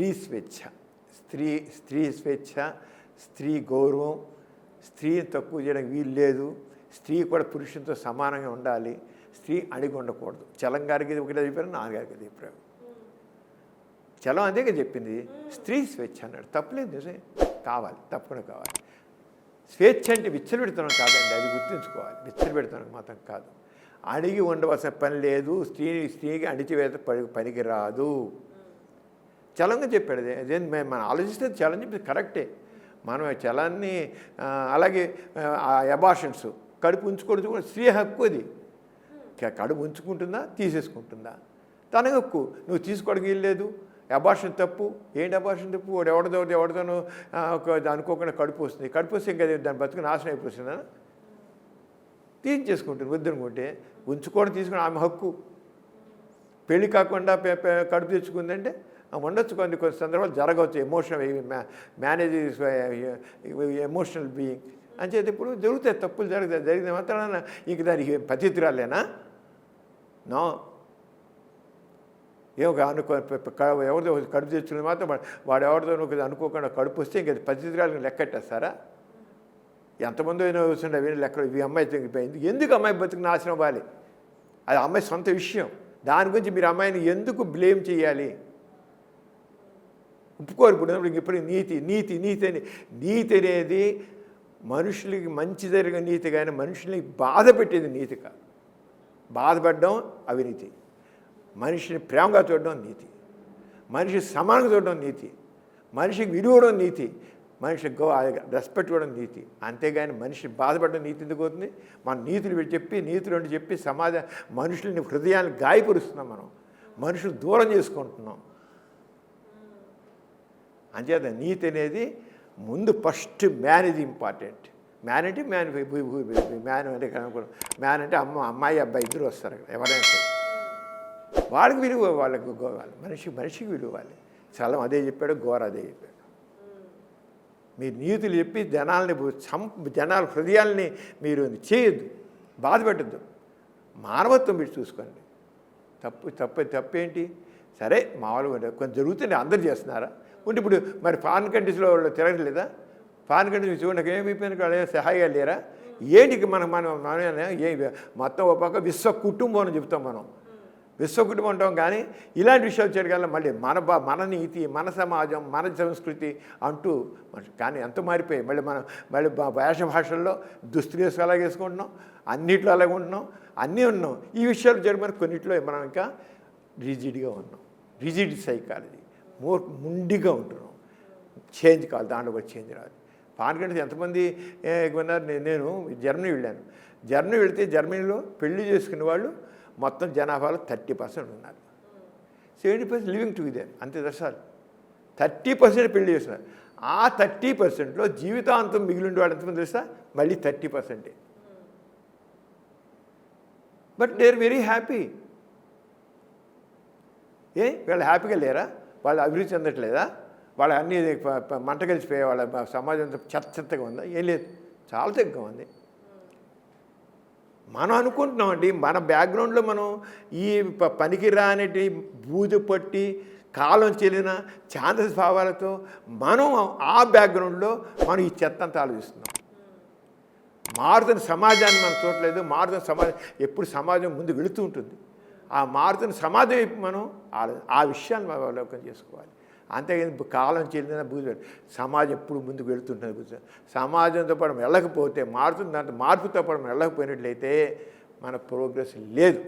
స్త్రీ స్వేచ్ఛ. స్త్రీ స్త్రీ స్వేచ్ఛ స్త్రీ గౌరవం స్త్రీని తక్కువ చేయడానికి వీలు లేదు. స్త్రీ కూడా పురుషులతో సమానంగా ఉండాలి. స్త్రీ అడిగి ఉండకూడదు. చలం గారికి ఇది చెప్పారు నాన్నగారికి అభిప్రాయం. చెప్పారు చలం అదేగా చెప్పింది. స్త్రీ స్వేచ్ఛ అన్నాడు. తప్పలేదు నిజమే. కావాలి తప్పకుండా కావాలి. స్వేచ్ఛ అంటే విచ్చలబెడతాం కాదండి అది గుర్తుంచుకోవాలి. విచ్చలబెడతాం మాత్రం కాదు. అడిగి ఉండవలసిన పని లేదు. స్త్రీ స్త్రీకి అణిచివేత పని పనికి రాదు చలంగా చెప్పాడు. అదే అదే మనం ఆలోచిస్తే చలం చెప్పి కరెక్టే. మనం చలాన్ని అలాగే ఆ కడుపు ఉంచుకోవడం కూడా స్త్రీ హక్కు అది. కడుపు ఉంచుకుంటుందా తీసేసుకుంటుందా? తన హక్కు. నువ్వు తీసుకోవడానికి వీల్లేదు అబార్షన్ తప్పు. ఏంటి అబార్షన్ తప్పు? వాడు ఎవరిదో ఎవరితోనో ఒక అనుకోకుండా కడుపు వస్తుంది. కడుపు వస్తే ఇంకా దాని బతుకు నాశనం అయిపోతుందా? తీర్చేసుకుంటుంది వద్దనుకుంటే ఉంచుకోవడం తీసుకుని ఆమె హక్కు. పెళ్ళి కాకుండా కడుపు తెచ్చుకుందంటే ఉండొచ్చు కొన్ని కొన్ని సందర్భాలు జరగవచ్చు. ఎమోషనల్ మేనేజ్ ఎమోషనల్ బీయింగ్ అని చేతి ఇప్పుడు జరుగుతాయి తప్పులు జరుగుతాయి. జరిగిన మాత్రాన ఇంక దానికి పతితురాలేనా నో. ఏమో అనుకో ఎవరితో కడుపు తెచ్చుకుని మాత్రం వాడు- ఎవరితో అనుకోకుండా కడుపు వస్తే ఇంక పతితురాలను లెక్కట్టేస్తారా ఎంతమంది అయినా వస్తుండే అవి లెక్క ఈ అమ్మాయి తగ్గిపోయింది ఎందుకు అమ్మాయి బతుకు నాశనం అవ్వాలి? అది అమ్మాయి సొంత విషయం. దాని గురించి మీరు అమ్మాయిని ఎందుకు బ్లేమ్ చేయాలి? ఒప్పుకోరు ఇప్పుడు నీతి నీతి నీతి అని నీతి అనేది మనుషులకి మంచి జరిగే నీతి కానీ మనుషుల్ని బాధ పెట్టేది నీతి కాదు. బాధపడడం అవినీతి. మనిషిని ప్రేమగా చూడడం నీతి. మనిషి సమానంగా చూడడం నీతి. మనిషికి విలువడం నీతి. మనిషికి గౌ రెస్పెక్ట్ ఇవ్వడం నీతి. అంతేగాని మనిషి బాధపడడం నీతి ఎందుకు అవుతుంది? మన నీతులు చెప్పి నీతులు అంటే చెప్పి సమాజ మనుషుల్ని హృదయాన్ని గాయపరుస్తున్నాం మనం. మనుషులు దూరం చేసుకుంటున్నాం. అంచేత నీతి అనేది ముందు ఫస్ట్ మ్యాన్ ఇది ఇంపార్టెంట్. మ్యాన్ అంటే మ్యాన్ మ్యాన్ అంటే మ్యాన్ అంటే అమ్మ అమ్మాయి అబ్బాయి ఇద్దరు వస్తారు అక్కడ ఎవరైనా సరే. వాళ్ళకి విలువ వాళ్ళకి గో- మనిషి మనిషికి విలువాలి చలం అదే చెప్పాడు ఘోర అదే చెప్పాడు. మీరు నీతులు చెప్పి జనాల్ని చంప జనాల హృదయాల్ని మీరు చేయొద్దు బాధ పెట్టద్దు మానవత్వం మీరు చూసుకోండి. తప్పు తప్ప తప్పేంటి? సరే మామూలుగా కొంచెం జరుగుతుంది అందరు చేస్తున్నారా? ఉంటే ఇప్పుడు మరి ఫారెన్ కంట్రీస్లో వాళ్ళు తిరగలేదా ఫారెన్ కంట్రీస్ చూడండి ఏమైపోయిన కాడ లేరా? ఏంటికి మనం మనం మనం ఏ మొత్తం ఒక పక్క విశ్వ కుటుంబం అని చెప్తాం మనం. విశ్వ కుటుంబం అంటాం కానీ ఇలాంటి విషయాలు చేయగల మళ్ళీ మన మన నీతి మన సమాజం మన సంస్కృతి అంటూ కానీ ఎంత మారిపోయాయి. మళ్ళీ మనం మళ్ళీ బా- భాష భాషల్లో దుస్తులు వేసుకు అలాగే వేసుకుంటున్నాం అన్నిట్లో అలాగే ఉంటున్నాం అన్నీ ఉన్నాం. ఈ విషయాలు జరిగిన కొన్నిట్లో మనం ఇంకా రిజిడ్గా ఉన్నాం. Rigid psychology. మోర్ ముండిగా ఉంటున్నాం. చేంజ్ కాదు దాంట్లో కూడా చేంజ్ రాదు. పాన్కంటే ఎంతమంది ఉన్నారు నేను జర్మనీ వెళ్ళాను. జర్మనీ వెళితే జర్మనీలో పెళ్ళి చేసుకునే వాళ్ళు మొత్తం జనాభాలో థర్టీ పర్సెంట్ ఉన్నారు. సెవెంటీ పర్సెంట్ లివింగ్ టుగెదర్ అంతే దర్శాలు థర్టీ పర్సెంట్ పెళ్ళి చేస్తున్నారు ఆ థర్టీ పర్సెంట్లో జీవితాంతం మిగిలిన వాళ్ళు ఎంతమంది తెలుసా? మళ్ళీ థర్టీ పర్సెంటే. But they are very happy. ఏ వాళ్ళు హ్యాపీగా లేరా? వాళ్ళు అభివృద్ధి చెందట్లేదా? వాళ్ళ అన్ని మంట కలిసిపోయే వాళ్ళ సమాజం చెత్త చెత్తగా ఉందా? ఏం లేదు. చాలా తక్కువ ఉంది. మనం అనుకుంటున్నామండి మన బ్యాక్గ్రౌండ్లో మనం ఈ ప- పనికి రానిటి బూజు పట్టి కాలం చెల్లిన చాంద భావాలతో మనం ఆ బ్యాక్గ్రౌండ్లో మనం ఈ చెత్త అంతా ఆలోచిస్తున్నాం. మారుతున్న సమాజాన్ని మనం చూడలేదు. మారుతున్న సమాజం ఎప్పుడు సమాజం ముందు వెళుతూ ఉంటుంది. ఆ మారుతున్న సమాజం వైపు మనం ఆలో- ఆ విషయాన్ని మనం చేసుకోవాలి. అంతేగాని కాలం చెందిన బుద్ధి సమాజం ఎప్పుడు ముందుకు వెళుతుంటుంది బుద్ధి సమాజంతో పాటు వెళ్ళకపోతే మారుతుంది దాంట్లో మార్పుతో పాటు వెళ్ళకపోయినట్లయితే మన ప్రోగ్రెస్ లేదు.